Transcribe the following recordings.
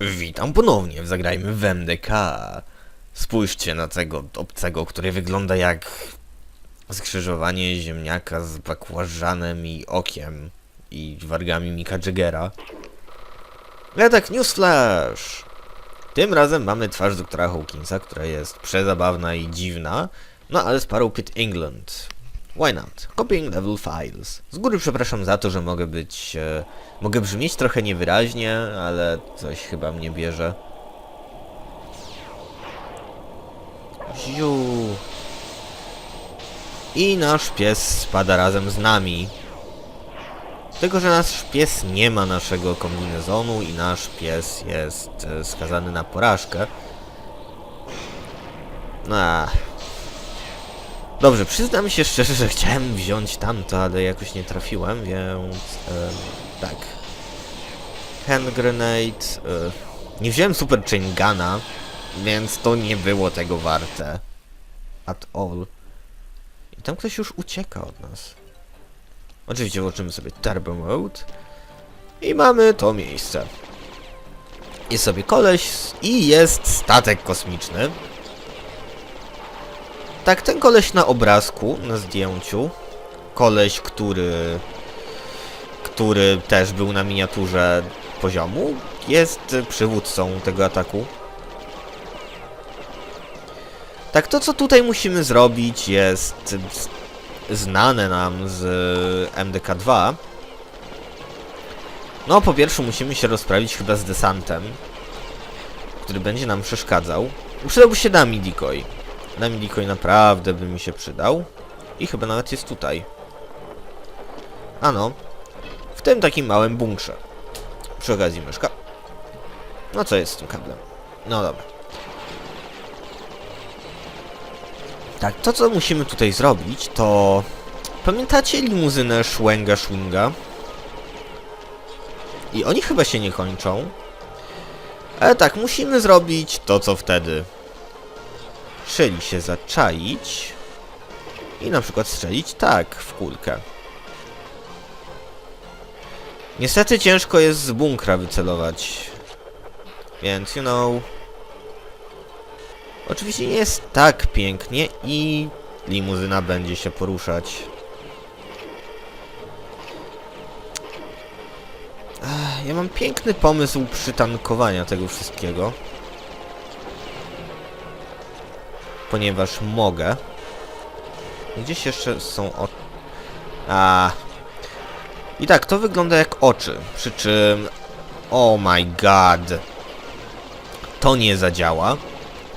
Witam ponownie w Zagrajmy w MDK. Spójrzcie na tego obcego, który wygląda jak skrzyżowanie ziemniaka z bakłażanem i okiem i wargami Mika Jaggera. Ale tak, newsflash! Tym razem mamy twarz doktora Hawkinsa, która jest przezabawna i dziwna, no ale z parą Pit England. Why not? Copying level files. Z góry przepraszam za to, że mogę być... E, mogę brzmieć trochę niewyraźnie, ale coś chyba mnie bierze. Ziu. I nasz pies spada razem z nami. Tylko, że nasz pies nie ma naszego kombinezonu i nasz pies jest e, skazany na porażkę. Ach. Dobrze, przyznam się szczerze, że chciałem wziąć tamto, ale jakoś nie trafiłem, więc... em, tak. Hand grenade... E, nie wziąłem super chain guna, więc to nie było tego warte. At all. I tam ktoś już ucieka od nas. Oczywiście włączymy sobie turbo mode. I mamy to miejsce. Jest sobie koleś i jest statek kosmiczny. Tak, ten koleś na obrazku, na zdjęciu. Koleś, który... Który też był na miniaturze poziomu. Jest przywódcą tego ataku. Tak, to co tutaj musimy zrobić jest znane nam z y, MDK2. No, po pierwsze musimy się rozprawić chyba z desantem, który będzie nam przeszkadzał. Przydałby się Dummy Decoy. Decoy naprawdę by mi się przydał. I chyba nawet jest tutaj. Ano, w tym takim małym bunkrze. Przy okazji myszka. No co jest z tym kablem? No dobra. Tak, to co musimy tutaj zrobić, to... Pamiętacie limuzynę Schwenga Schwinga? I oni chyba się nie kończą. Ale tak, musimy zrobić to co wtedy. Czyli się zaczaić. I na przykład strzelić tak w kulkę. Niestety ciężko jest z bunkra wycelować. Więc, you know... Oczywiście nie jest tak pięknie i limuzyna będzie się poruszać. Ja mam piękny pomysł przytankowania tego wszystkiego. Ponieważ mogę. Gdzieś jeszcze są o... A. I tak, to wygląda jak oczy. Przy czym... Oh my god. To nie zadziała.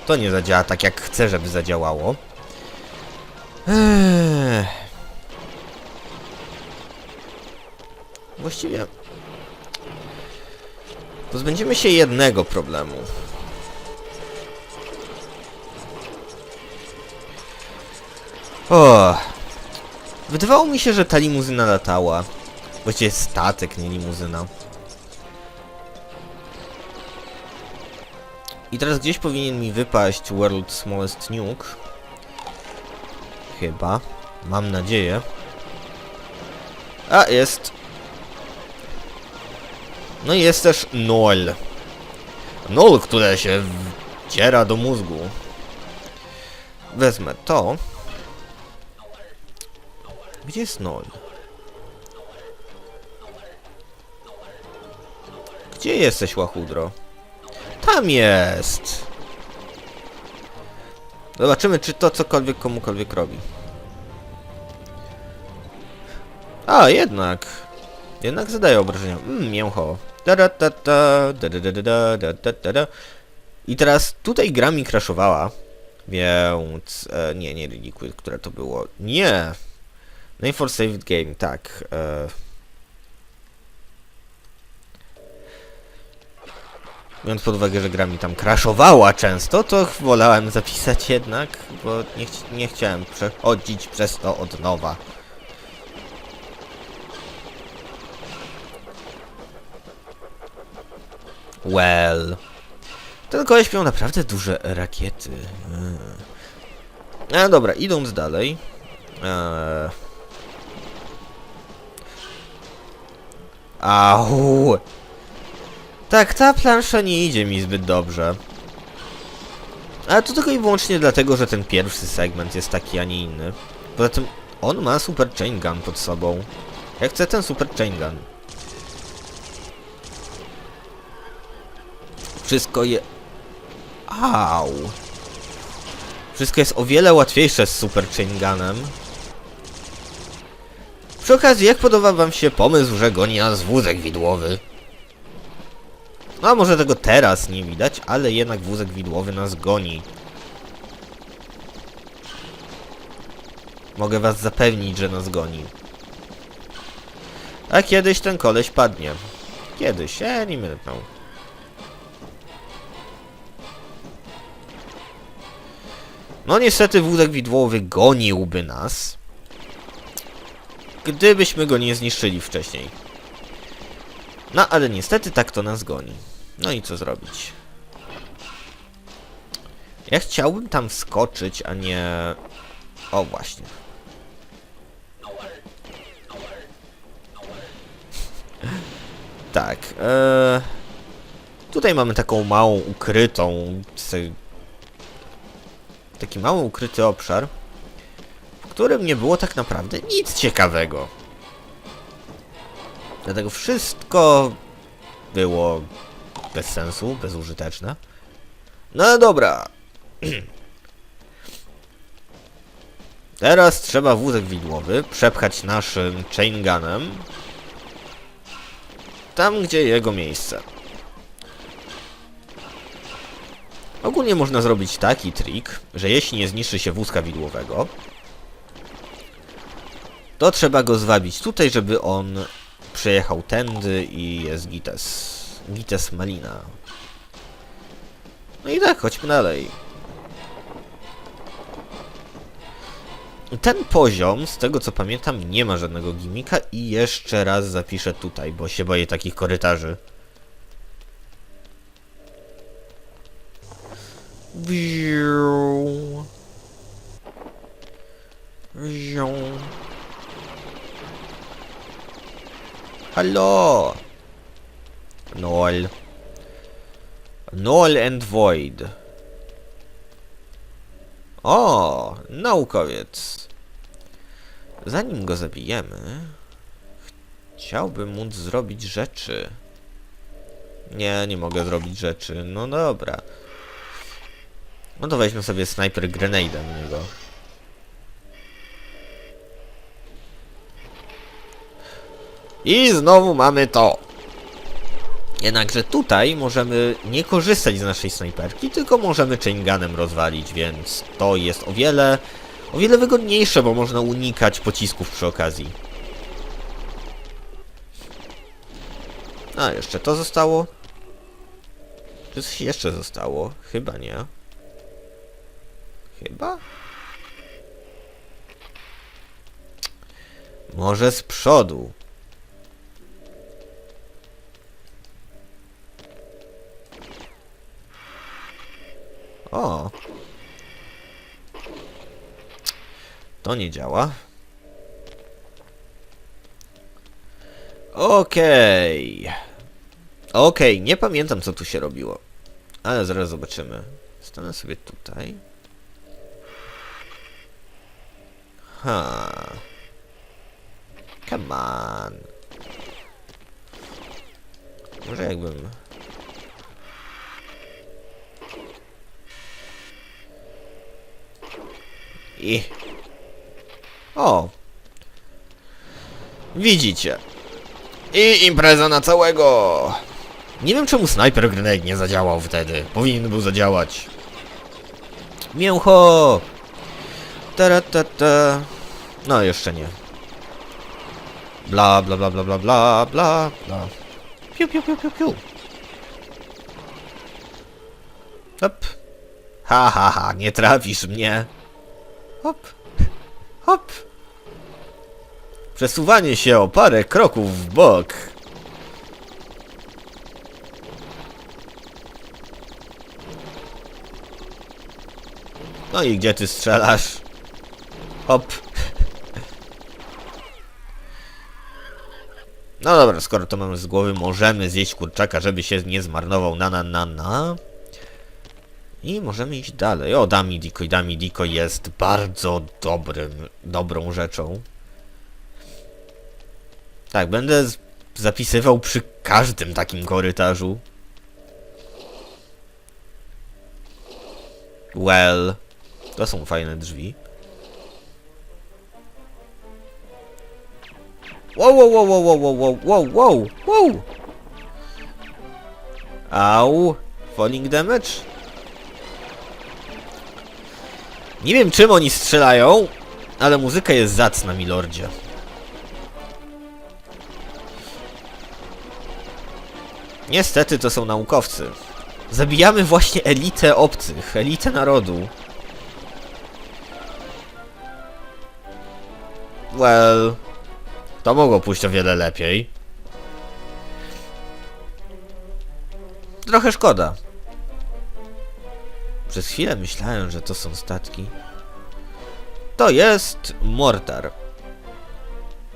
To nie zadziała tak, jak chcę, żeby zadziałało. Właściwie... Pozbędziemy się jednego problemu. O, Wydawało mi się, że ta limuzyna latała. Właściwie statek, nie limuzyna. I teraz gdzieś powinien mi wypaść World Smallest Nuke. Chyba. Mam nadzieję. A, jest. No i jest też Nol. Nol, które się wdziera do mózgu. Wezmę to. Gdzie jest Nol? Gdzie jesteś, łachudro? Tam jest! Zobaczymy, czy to cokolwiek komukolwiek robi. A, jednak. Jednak zadaje obrażenia. Mmm, mięcho. Da da da da da da da da da da I teraz tutaj gra mi crashowała. Więc... E, nie, nie Reliquid, które to było. Nie! Name for Saved Game, tak. E, Biorąc pod uwagę, że gra mi tam crashowała często, to wolałem zapisać jednak, bo nie, chci nie chciałem przechodzić przez to od nowa. Well. Ten koleś miał naprawdę duże rakiety. No dobra, idąc dalej. Eee... Au! Tak, ta plansza nie idzie mi zbyt dobrze. Ale to tylko i wyłącznie dlatego, że ten pierwszy segment jest taki, a nie inny. Poza tym on ma Super Chain Gun pod sobą. Ja chcę ten Super Chain Gun. Wszystko je... Au. Wszystko jest o wiele łatwiejsze z Super Chain Gunem. Przy okazji, jak podoba wam się pomysł, że goni nas wózek widłowy? No, a może tego teraz nie widać, ale jednak wózek widłowy nas goni. Mogę was zapewnić, że nas goni. A kiedyś ten koleś padnie. Kiedyś, e, nie mydnął. No niestety wózek widłowy goniłby nas. Gdybyśmy go nie zniszczyli wcześniej. No ale niestety tak to nas goni. No i co zrobić? Ja chciałbym tam wskoczyć, a nie... O właśnie. Tak. E... Tutaj mamy taką małą ukrytą... Taki mały ukryty obszar, którym nie było tak naprawdę nic ciekawego. Dlatego wszystko było bez sensu, bezużyteczne. No dobra. Teraz trzeba wózek widłowy przepchać naszym chain gunem tam, gdzie jego miejsce. Ogólnie można zrobić taki trik, że jeśli nie zniszczy się wózka widłowego, to trzeba go zwabić tutaj, żeby on przejechał tędy i jest Gites. Gites Malina. No i tak, chodźmy dalej. Ten poziom, z tego co pamiętam, nie ma żadnego gimika i jeszcze raz zapiszę tutaj, bo się boję takich korytarzy. Wiu. Wiu. Hallo! Null. Null and void. O, naukowiec. Zanim go zabijemy, chciałbym móc zrobić rzeczy. Nie, nie mogę zrobić rzeczy. No dobra. No to weźmy sobie sniper grenade na niego. I znowu mamy to. Jednakże tutaj możemy nie korzystać z naszej snajperki, tylko możemy chaingunem rozwalić, więc to jest o wiele, o wiele wygodniejsze, bo można unikać pocisków przy okazji. A, jeszcze to zostało. Czy coś jeszcze zostało? Chyba nie. Chyba? Może z przodu. O! To nie działa. Okej. Okej, nie pamiętam co tu się robiło. Ale zaraz zobaczymy. Stanę sobie tutaj. Ha. Come on. Może jakbym... I... O! Widzicie. I impreza na całego! Nie wiem czemu Sniper Grenade nie zadziałał wtedy. Powinien był zadziałać. Mięcho! Taratata. No, jeszcze nie. Bla, bla, bla, bla, bla, bla, bla, bla. Piu, piu, piu, piu, piu. Hop. Ha, ha, ha, nie trafisz mnie. Hop. Hop. Przesuwanie się o parę kroków w bok. No i gdzie ty strzelasz? Hop. No dobra, skoro to mamy z głowy, możemy zjeść kurczaka, żeby się nie zmarnował na na na na. I możemy iść dalej. O, Dami Decoy. Dami Decoy jest bardzo dobrym, dobrą rzeczą. Tak, będę zapisywał przy każdym takim korytarzu. Well, to są fajne drzwi. Wow, wow, wow, wow, wow, wow, wow, wow, wow! Au! Falling damage? Nie wiem czym oni strzelają, ale muzyka jest zacna, milordzie. Niestety to są naukowcy. Zabijamy właśnie elitę obcych, elitę narodu. Well, to mogło pójść o wiele lepiej. Trochę szkoda. Przez chwilę myślałem, że to są statki. To jest mortar.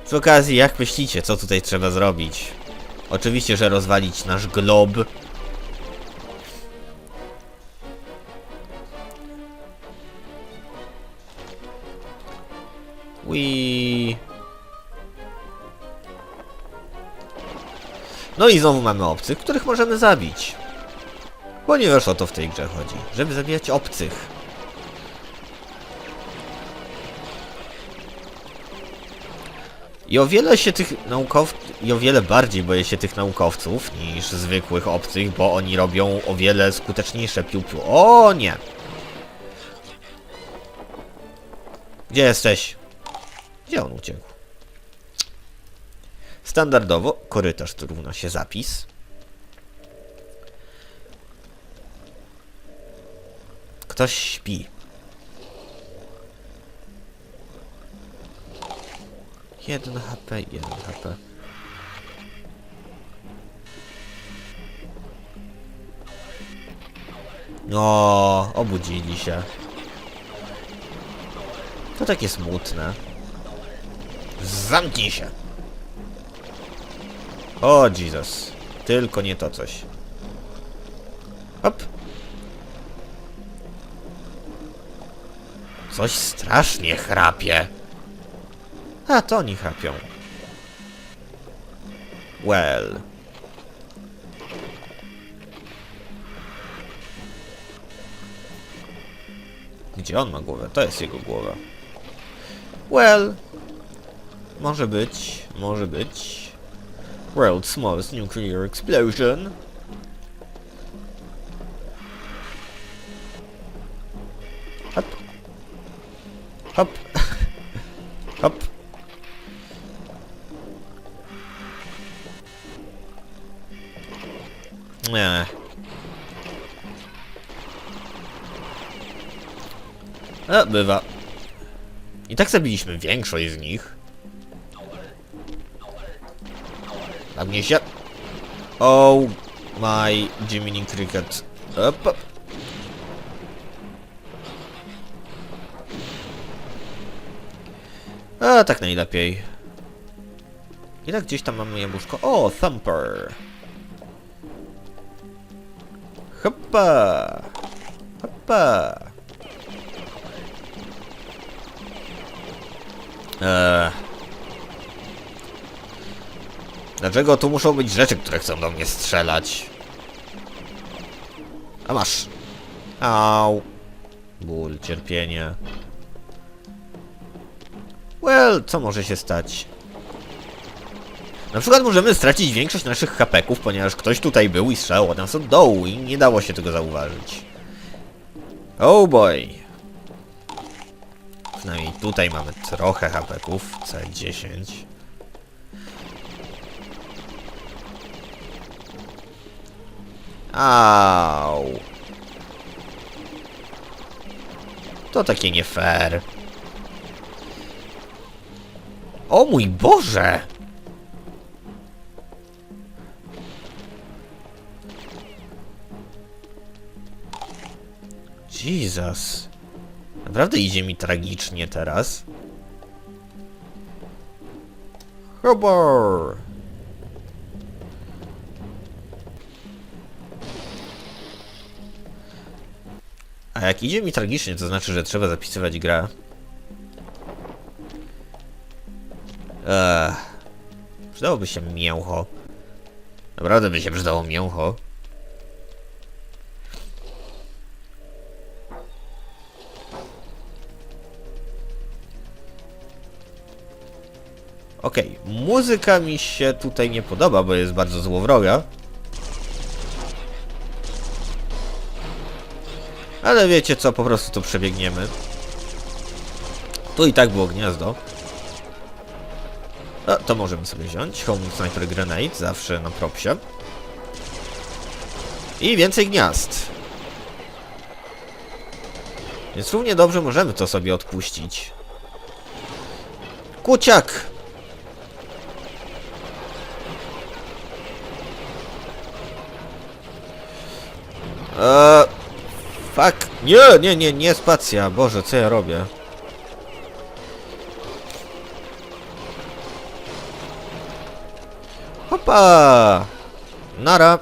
Przy okazji, jak myślicie, co tutaj trzeba zrobić? Oczywiście, że rozwalić nasz glob. Wii. No i znowu mamy obcych, których możemy zabić. Ponieważ o to w tej grze chodzi, żeby zabijać obcych. I o wiele się tych naukowców, i o wiele bardziej boję się tych naukowców niż zwykłych obcych, bo oni robią o wiele skuteczniejsze piu-piu. O nie! Gdzie jesteś? Gdzie on uciekł? Standardowo korytarz to równa się zapis. Ktoś śpi. Jeden HP, jeden HP. No, obudzili się. To takie smutne. Zamknij się! O, Jesus. Tylko nie to coś. Hop. Coś strasznie chrapie. A, to oni chrapią. Well. Gdzie on ma głowę? To jest jego głowa. Well. Może być, może być. World's smallest nuclear explosion. Hop. Hop. Nie. A, bywa. I tak zabiliśmy większość z nich. Na mnie się. Oh my Jiminy Cricket. Up. Tak najlepiej. I tak gdzieś tam mamy jabłuszko. O, Thumper. Hoppa. Hoppa. Eee. Dlaczego tu muszą być rzeczy, które chcą do mnie strzelać? A masz. Au. Ból, cierpienie. Co może się stać? Na przykład możemy stracić większość naszych hapeków, ponieważ ktoś tutaj był i strzelał od nas od dołu i nie dało się tego zauważyć. Oh boy. Przynajmniej tutaj mamy trochę hapeków, C10. Au. To takie nie fair. O mój Boże! Jesus. Naprawdę idzie mi tragicznie teraz. Hobor! A jak idzie mi tragicznie, to znaczy, że trzeba zapisywać grę. Eee, przydałoby się mięcho. Naprawdę by się przydało mięcho. Okej, muzyka mi się tutaj nie podoba, bo jest bardzo złowroga. Ale wiecie co, po prostu to przebiegniemy. Tu i tak było gniazdo. No, to możemy sobie wziąć. Home Sniper Grenade, zawsze na propsie. I więcej gniazd. Więc równie dobrze możemy to sobie odpuścić. Kuciak! Eee, fuck. Nie, nie, nie, nie spacja. Boże, co ja robię? Hopa! Nara.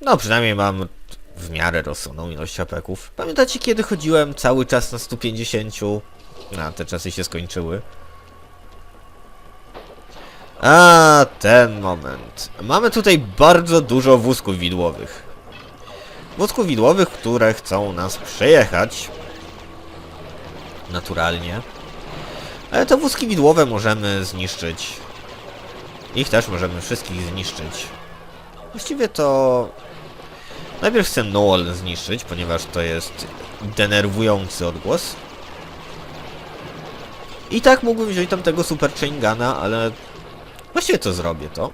No, przynajmniej mam w miarę rozsądną ilość apeków. Pamiętacie, kiedy chodziłem cały czas na 150? A, te czasy się skończyły. A, ten moment. Mamy tutaj bardzo dużo wózków widłowych. Wózków widłowych, które chcą nas przejechać. Naturalnie. Ale te wózki widłowe możemy zniszczyć. Ich też możemy wszystkich zniszczyć. Właściwie to... Najpierw chcę Noel zniszczyć, ponieważ to jest denerwujący odgłos. I tak mógłbym wziąć tamtego Super Chaingana, ale Właściwie to zrobię to.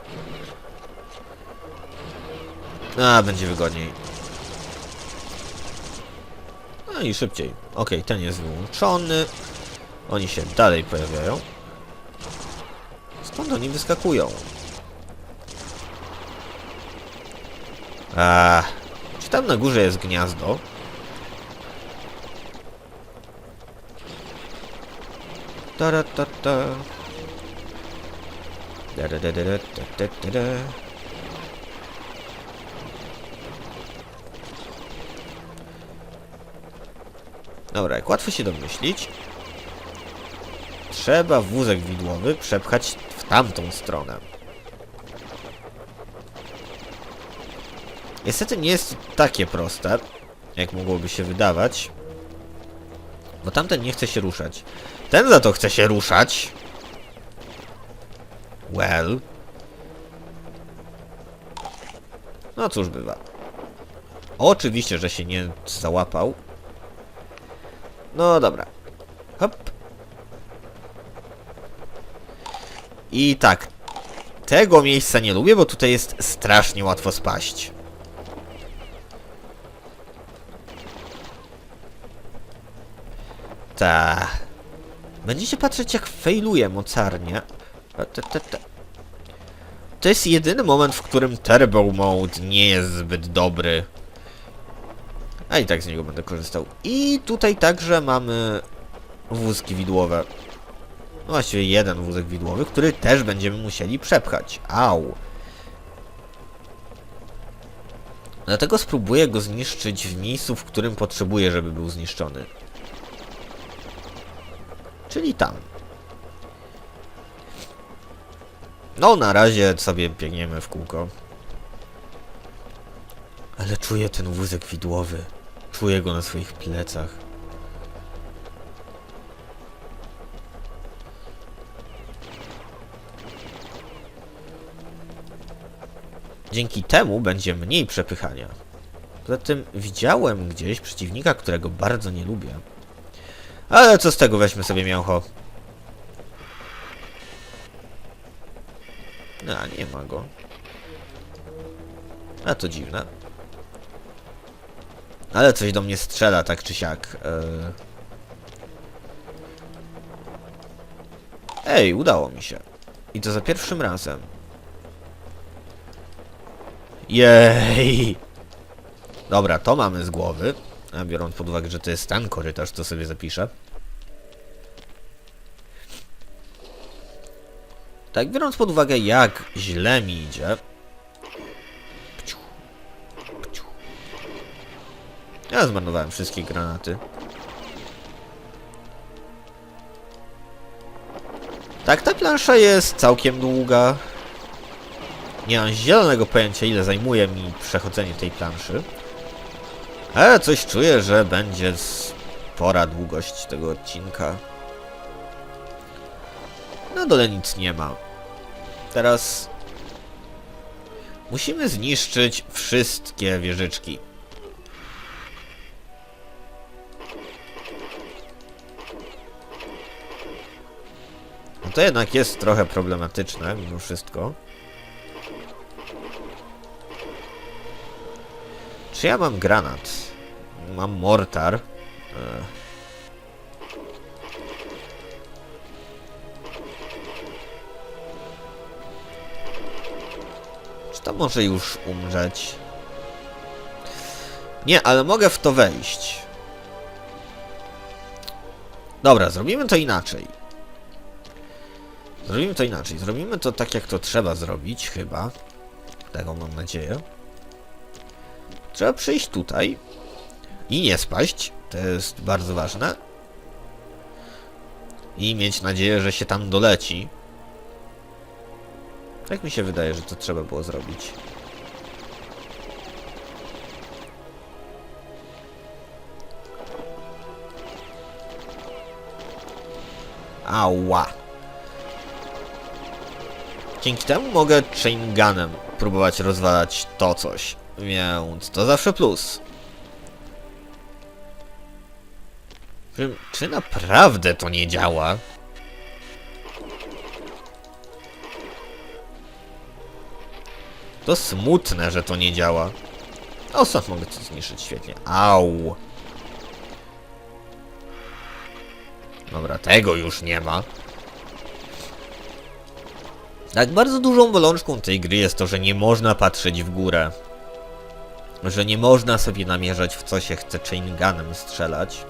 A, będzie wygodniej. No i szybciej. Okej, ten jest wyłączony. Oni się dalej pojawiają. Skąd oni wyskakują? A, czy tam na górze jest gniazdo? Ta ta ta. Da, da, da, da, da, da, da. Dobra, jak łatwo się domyślić, trzeba wózek widłowy przepchać w tamtą stronę. Niestety nie jest to takie proste, jak mogłoby się wydawać, bo tamten nie chce się ruszać. Ten za to chce się ruszać. Well. No cóż bywa. Oczywiście, że się nie załapał. No dobra. Hop. I tak. Tego miejsca nie lubię, bo tutaj jest strasznie łatwo spaść. Ta. Będziecie patrzeć jak failuje mocarnie. To jest jedyny moment, w którym Turbo Mode nie jest zbyt dobry. A i tak z niego będę korzystał. I tutaj także mamy wózki widłowe. No właściwie jeden wózek widłowy, który też będziemy musieli przepchać. Au. Dlatego spróbuję go zniszczyć w miejscu, w którym potrzebuję, żeby był zniszczony. Czyli tam. No, na razie sobie biegniemy w kółko. Ale czuję ten wózek widłowy. Czuję go na swoich plecach. Dzięki temu będzie mniej przepychania. Poza tym widziałem gdzieś przeciwnika, którego bardzo nie lubię. Ale co z tego, weźmy sobie mięcho. No, nie ma go. A to dziwne. Ale coś do mnie strzela, tak czy siak. Eee... Ej, udało mi się. I to za pierwszym razem. Jej! Dobra, to mamy z głowy. A biorąc pod uwagę, że to jest ten korytarz, to sobie zapiszę. Tak, biorąc pod uwagę, jak źle mi idzie. Ja zmarnowałem wszystkie granaty. Tak, ta plansza jest całkiem długa. Nie mam zielonego pojęcia, ile zajmuje mi przechodzenie tej planszy. Ale coś czuję, że będzie spora długość tego odcinka. Na dole nic nie ma. Teraz musimy zniszczyć wszystkie wieżyczki. No to jednak jest trochę problematyczne mimo wszystko. Czy ja mam granat? Mam mortar. E. Czy to może już umrzeć? Nie, ale mogę w to wejść. Dobra, zrobimy to inaczej. Zrobimy to inaczej. Zrobimy to tak, jak to trzeba zrobić, chyba. Tego mam nadzieję. Trzeba przyjść tutaj i nie spaść. To jest bardzo ważne. I mieć nadzieję, że się tam doleci. Tak mi się wydaje, że to trzeba było zrobić. Ała. Dzięki temu mogę chain gunem próbować rozwalać to coś. Więc to zawsze plus. Czy, naprawdę to nie działa? To smutne, że to nie działa. O, stąd mogę to zniszczyć świetnie. Au. Dobra, tego już nie ma. Tak bardzo dużą bolączką tej gry jest to, że nie można patrzeć w górę. Że nie można sobie namierzać w co się chce chain gunem strzelać.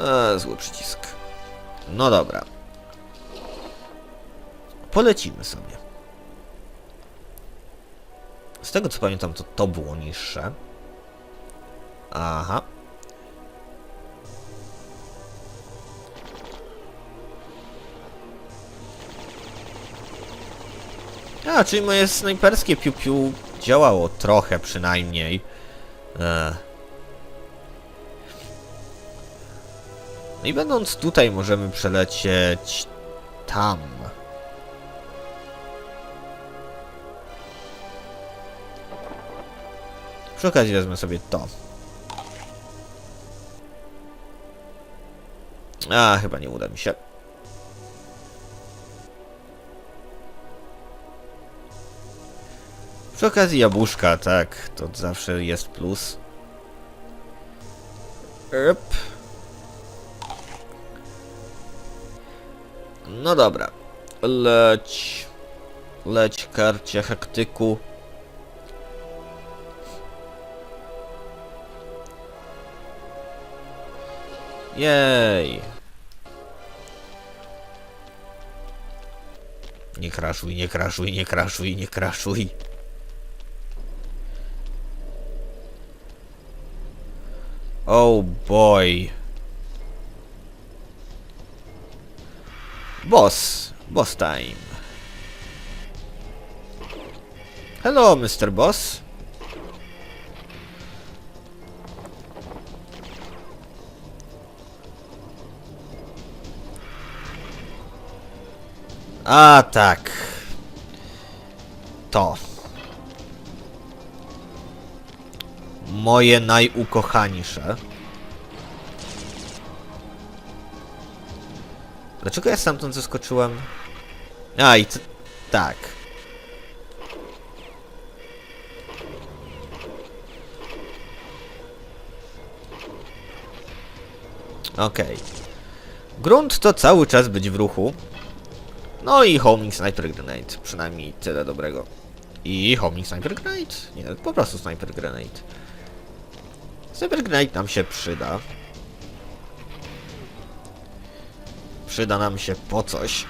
Eee, zły przycisk. No dobra. Polecimy sobie. Z tego co pamiętam, to to było niższe. Aha. A, czyli moje snajperskie piu-piu działało trochę przynajmniej. Eee. No i będąc tutaj możemy przelecieć tam. Przy okazji wezmę sobie to. A, chyba nie uda mi się. Przy okazji jabłuszka, tak, to zawsze jest plus. No dobra. Leć. Leć, karcie, hektyku. Jej. Nie kraszuj, nie kraszuj, nie kraszuj, nie kraszuj. Oh boy. Boss. Boss time. Hello, Mr. Boss. A tak. To. Moje najukochańsze. Dlaczego ja stamtąd zeskoczyłem? A, i tak. Okej. Grunt to cały czas być w ruchu. No i homing sniper grenade. Przynajmniej tyle dobrego. I homing sniper grenade? Nie, po prostu sniper grenade. Cyber nam się przyda. Przyda nam się po coś.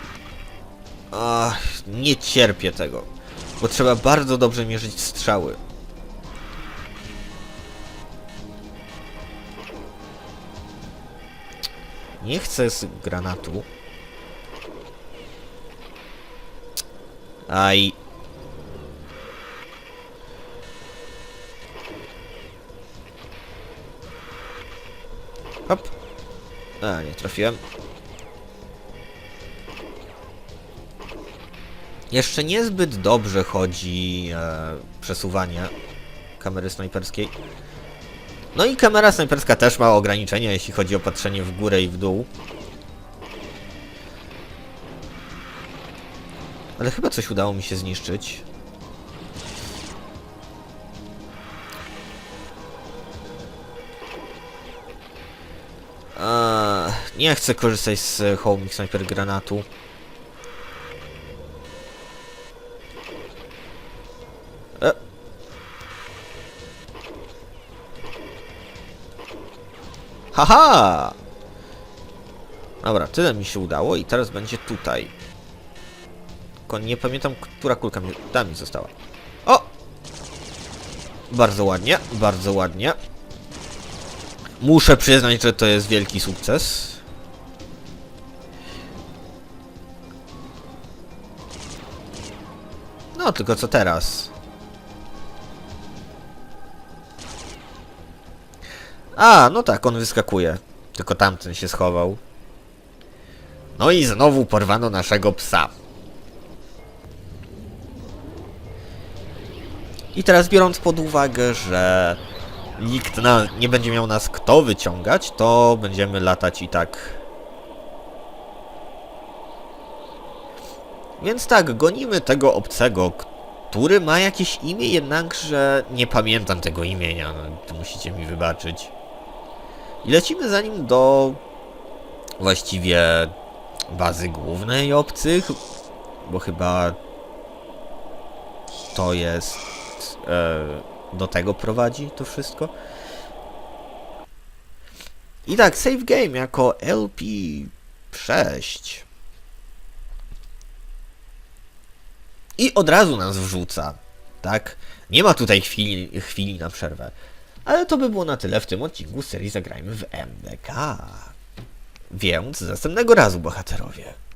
Ach, nie cierpię tego. Bo trzeba bardzo dobrze mierzyć strzały. Nie chcę z granatu. Aj, A, nie trafiłem. Jeszcze niezbyt dobrze chodzi e, przesuwanie kamery snajperskiej. No i kamera snajperska też ma ograniczenia, jeśli chodzi o patrzenie w górę i w dół. Ale chyba coś udało mi się zniszczyć. Nie chcę korzystać z homing sniper granatu. E. Haha! Dobra, tyle mi się udało i teraz będzie tutaj. Tylko nie pamiętam, która kulka mi, tam mi została. O! Bardzo ładnie, bardzo ładnie. Muszę przyznać, że to jest wielki sukces. No, tylko co teraz? A, no tak, on wyskakuje. Tylko tamten się schował. No i znowu porwano naszego psa. I teraz biorąc pod uwagę, że nikt na, nie będzie miał nas kto wyciągać, to będziemy latać i tak. Więc tak, gonimy tego obcego, który ma jakieś imię, jednakże nie pamiętam tego imienia, no, to musicie mi wybaczyć. I lecimy za nim do właściwie bazy głównej obcych, bo chyba to jest e, do tego prowadzi to wszystko. I tak, save game jako LP6. I od razu nas wrzuca, tak? Nie ma tutaj chwili, chwili na przerwę. Ale to by było na tyle w tym odcinku serii Zagrajmy w MDK. Więc następnego razu, bohaterowie.